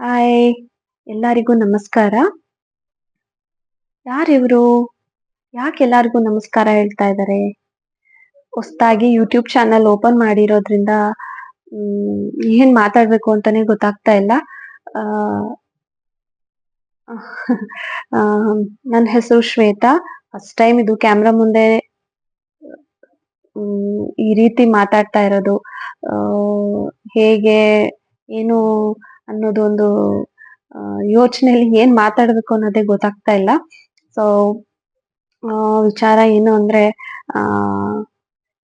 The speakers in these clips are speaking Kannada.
ಹಾಯ್ ಎಲ್ಲರಿಗೂ ನಮಸ್ಕಾರ. ಯಾರಿವರು? ಯಾಕೆ ಎಲ್ಲರಿಗೂ ನಮಸ್ಕಾರ ಹೇಳ್ತಾ ಇದ್ದಾರೆ ಹೊಸದಾಗಿ ಯೂಟ್ಯೂಬ್ ಚಾನಲ್ ಓಪನ್ ಮಾಡಿರೋದ್ರಿಂದ ಏನ್ ಮಾತಾಡ್ಬೇಕು ಅಂತಾನೆ ಗೊತ್ತಾಗ್ತಾ ಇಲ್ಲ. ನನ್ನ ಹೆಸರು ಶ್ವೇತಾ. ಫಸ್ಟ್ ಟೈಮ್ ಇದು ಕ್ಯಾಮ್ರಾ ಮುಂದೆ ಈ ರೀತಿ ಮಾತಾಡ್ತಾ ಇರೋದು. ಹೇಗೆ, ಏನು ಅನ್ನೋದು ಒಂದು ಯೋಚನೆಯಲ್ಲಿ ಏನ್ ಮಾತಾಡ್ಬೇಕು ಅನ್ನೋದೇ ಗೊತ್ತಾಗ್ತಾ ಇಲ್ಲ. ಸೊ ವಿಚಾರ ಏನು ಅಂದ್ರೆ, ಆ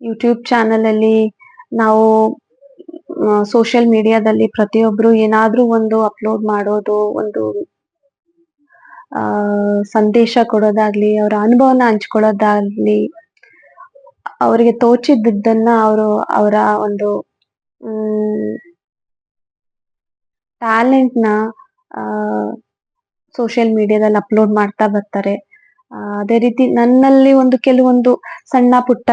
ಯೂಟ್ಯೂಬ್ ಚಾನಲ್ ಅಲ್ಲಿ ನಾವು ಸೋಷಿಯಲ್ ಮೀಡಿಯಾದಲ್ಲಿ ಪ್ರತಿಯೊಬ್ರು ಏನಾದ್ರೂ ಒಂದು ಅಪ್ಲೋಡ್ ಮಾಡೋದು, ಒಂದು, ಆ, ಸಂದೇಶ ಕೊಡೋದಾಗ್ಲಿ, ಅವರ ಅನುಭವನ ಹಂಚ್ಕೊಳ್ಳೋದಾಗ್ಲಿ, ಅವರಿಗೆ ತೋಚಿದ್ದನ್ನ ಅವರು, ಅವರ ಒಂದು ಟ್ಯಾಲೆಂಟ್ನ ಸೋಷಿಯಲ್ ಮೀಡಿಯಾದಲ್ಲಿ ಅಪ್ಲೋಡ್ ಮಾಡ್ತಾ ಬರ್ತಾರೆ. ಅದೇ ರೀತಿ ನನ್ನಲ್ಲಿ ಒಂದು ಕೆಲವೊಂದು ಸಣ್ಣ ಪುಟ್ಟ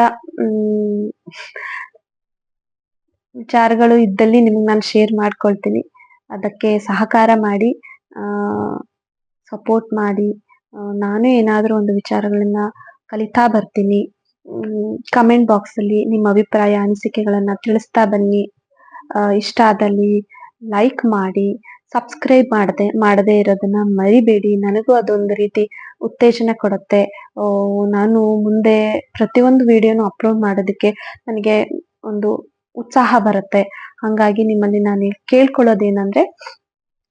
ವಿಚಾರಗಳು ಇದ್ದಲ್ಲಿ ನಿಮ್ಗೆ ನಾನು ಶೇರ್ ಮಾಡ್ಕೊಳ್ತೀನಿ. ಅದಕ್ಕೆ ಸಹಕಾರ ಮಾಡಿ ಸಪೋರ್ಟ್ ಮಾಡಿ ನಾನು ಏನಾದರೂ ಒಂದು ವಿಚಾರಗಳನ್ನ ಕಲಿತಾ ಬರ್ತೀನಿ. ಕಮೆಂಟ್ ಬಾಕ್ಸ್ ಅಲ್ಲಿ ನಿಮ್ಮ ಅಭಿಪ್ರಾಯ, ಅನಿಸಿಕೆಗಳನ್ನ ತಿಳಿಸ್ತಾ ಬನ್ನಿ. ಇಷ್ಟ ಆದಲ್ಲಿ ಲೈಕ್ ಮಾಡಿ ಸಬ್ಸ್ಕ್ರೈಬ್ ಮಾಡದೆ, ಮಾಡದೇ ಇರೋದನ್ನ ಮರಿಬೇಡಿ. ನನಗೂ ಅದೊಂದು ರೀತಿ ಉತ್ತೇಜನ ಕೊಡುತ್ತೆ. ನಾನು ಮುಂದೆ ಪ್ರತಿಯೊಂದು ವಿಡಿಯೋನು ಅಪ್ಲೋಡ್ ಮಾಡೋದಕ್ಕೆ ನನಗೆ ಒಂದು ಉತ್ಸಾಹ ಬರುತ್ತೆ. ಹಂಗಾಗಿ ನಿಮ್ಮಲ್ಲಿ ನಾನು ಕೇಳ್ಕೊಳ್ಳೋದೇನಂದ್ರೆ,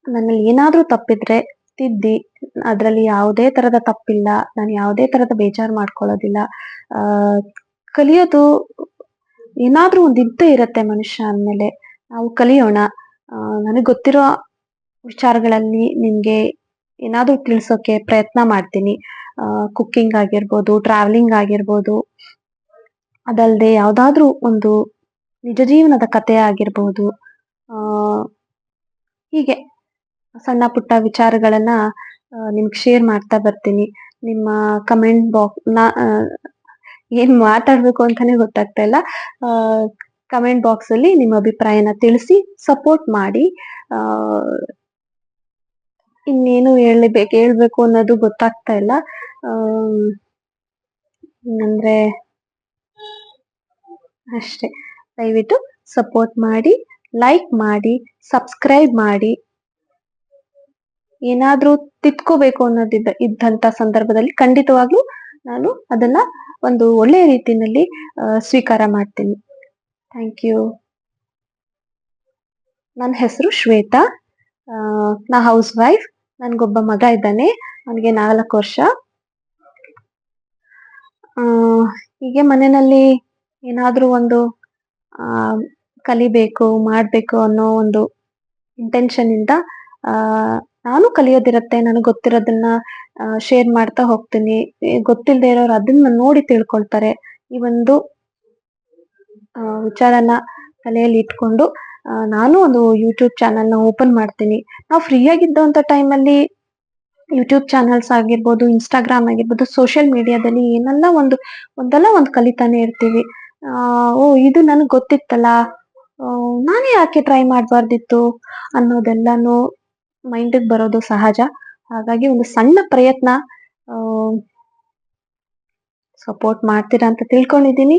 ನನ್ನಲ್ಲಿ ಏನಾದ್ರೂ ತಪ್ಪಿದ್ರೆ ತಿದ್ದಿ, ಅದರಲ್ಲಿ ಯಾವುದೇ ತರದ ತಪ್ಪಿಲ್ಲ, ನಾನು ಯಾವುದೇ ತರದ ಬೇಜಾರು ಮಾಡ್ಕೊಳ್ಳೋದಿಲ್ಲ. ಕಲಿಯೋದು ಏನಾದ್ರೂ ಒಂದು ಇದ್ದೇ ಇರತ್ತೆ ಮನುಷ್ಯ ಅಂದಮೇಲೆ. ನಾವು ಕಲಿಯೋಣ. ನನಗೆ ಗೊತ್ತಿರೋ ವಿಚಾರಗಳಲ್ಲಿ ನಿಮ್ಗೆ ಏನಾದ್ರೂ ತಿಳಿಸೋಕೆ ಪ್ರಯತ್ನ ಮಾಡ್ತೀನಿ. ಕುಕ್ಕಿಂಗ್ ಆಗಿರ್ಬೋದು ಟ್ರಾವೆಲಿಂಗ್ ಆಗಿರ್ಬೋದು ಅದಲ್ಲದೆ ಯಾವುದಾದ್ರೂ ಒಂದು ನಿಜ ಜೀವನದ ಕಥೆ ಆಗಿರ್ಬೋದು. ಆ, ಹೀಗೆ ಸಣ್ಣ ಪುಟ್ಟ ವಿಚಾರಗಳನ್ನ ನಿಮ್ಗೆ ಶೇರ್ ಮಾಡ್ತಾ ಬರ್ತೀನಿ. ನಿಮ್ಮ ಕಮೆಂಟ್ ಬಾಕ್ಸ್ ನಾ ಏನ್ ಮಾತಾಡ್ಬೇಕು ಅಂತಾನೆ ಗೊತ್ತಾಗ್ತಾ ಇಲ್ಲ. ಕಮೆಂಟ್ ಬಾಕ್ಸ್ ಅಲ್ಲಿ ನಿಮ್ಮ ಅಭಿಪ್ರಾಯನ ತಿಳಿಸಿ ಸಪೋರ್ಟ್ ಮಾಡಿ. ಇನ್ನೇನು ಹೇಳಬೇಕು, ಹೇಳ್ಬೇಕು ಅನ್ನೋದು ಗೊತ್ತಾಗ್ತಾ ಇಲ್ಲ. ಅಂದ್ರೆ ಅಷ್ಟೇ. ದಯವಿಟ್ಟು ಸಪೋರ್ಟ್ ಮಾಡಿ ಲೈಕ್ ಮಾಡಿ ಸಬ್ಸ್ಕ್ರೈಬ್ ಮಾಡಿ. ಏನಾದ್ರೂ ತಿದ್ಕೋಬೇಕು ಅನ್ನೋದಿದ್ದ ಇದ್ದಂತ ಸಂದರ್ಭದಲ್ಲಿ ಖಂಡಿತವಾಗ್ಲೂ ನಾನು ಅದನ್ನ ಒಂದು ಒಳ್ಳೆಯ ರೀತಿಯಲ್ಲಿ ಸ್ವೀಕಾರ ಮಾಡ್ತೀನಿ. ಥ್ಯಾಂಕ್ ಯು ನನ್ನ ಹೆಸರು ಶ್ವೇತಾ. ನಾ ಹೌಸ್ ವೈಫ್ ನನ್ಗೊಬ್ಬ ಮಗ ಇದ್ದಾನೆ. ಅವನಿಗೆ ನಾಲ್ಕು ವರ್ಷ. ಹೀಗೆ ಮನೆಯಲ್ಲಿ ಏನಾದರೂ ಒಂದು ಕಲಿಬೇಕು ಮಾಡಬೇಕು ಅನ್ನೋ ಒಂದು ಇಂಟೆನ್ಷನ್ ಇಂದ ಆ, ನಾನು ಕಲಿಯೋದಿರತ್ತೆ. ನನಗೆ ಗೊತ್ತಿರೋದನ್ನ ಶೇರ್ ಮಾಡ್ತಾ ಹೋಗ್ತೀನಿ. ಗೊತ್ತಿಲ್ಲದೆ ಇರೋರು ಅದನ್ನ ನೋಡಿ ತಿಳ್ಕೊಳ್ತಾರೆ. ಈ ಒಂದು ವಿಚಾರನ ತಲೆಯಲ್ಲಿ ಇಟ್ಕೊಂಡು ನಾನು ಒಂದು ಯೂಟ್ಯೂಬ್ ಚಾನಲ್ನ ಓಪನ್ ಮಾಡ್ತೀನಿ. ನಾವು ಫ್ರೀ ಆಗಿದ್ದಂಥ ಟೈಮಲ್ಲಿ ಯೂಟ್ಯೂಬ್ ಚಾನಲ್ಸ್ ಆಗಿರ್ಬೋದು ಇನ್ಸ್ಟಾಗ್ರಾಮ್ ಆಗಿರ್ಬೋದು ಸೋಷಿಯಲ್ ಮೀಡಿಯಾದಲ್ಲಿ ಏನೆಲ್ಲ ಒಂದು, ಒಂದಲ್ಲ ಒಂದು ಕಲಿತಾನೆ ಇರ್ತೀವಿ. ಓ, ಇದು ನನಗೆ ಗೊತ್ತಿತ್ತಲ್ಲ. ನಾನೇ ಯಾಕೆ ಟ್ರೈ ಮಾಡಬಾರ್ದಿತ್ತು ಅನ್ನೋದೆಲ್ಲನೂ ಮೈಂಡಿಗೆ ಬರೋದು ಸಹಜ. ಹಾಗಾಗಿ ಒಂದು ಸಣ್ಣ ಪ್ರಯತ್ನ ಸಪೋರ್ಟ್ ಮಾಡ್ತೀರಾ ಅಂತ ತಿಳ್ಕೊಂಡಿದ್ದೀನಿ.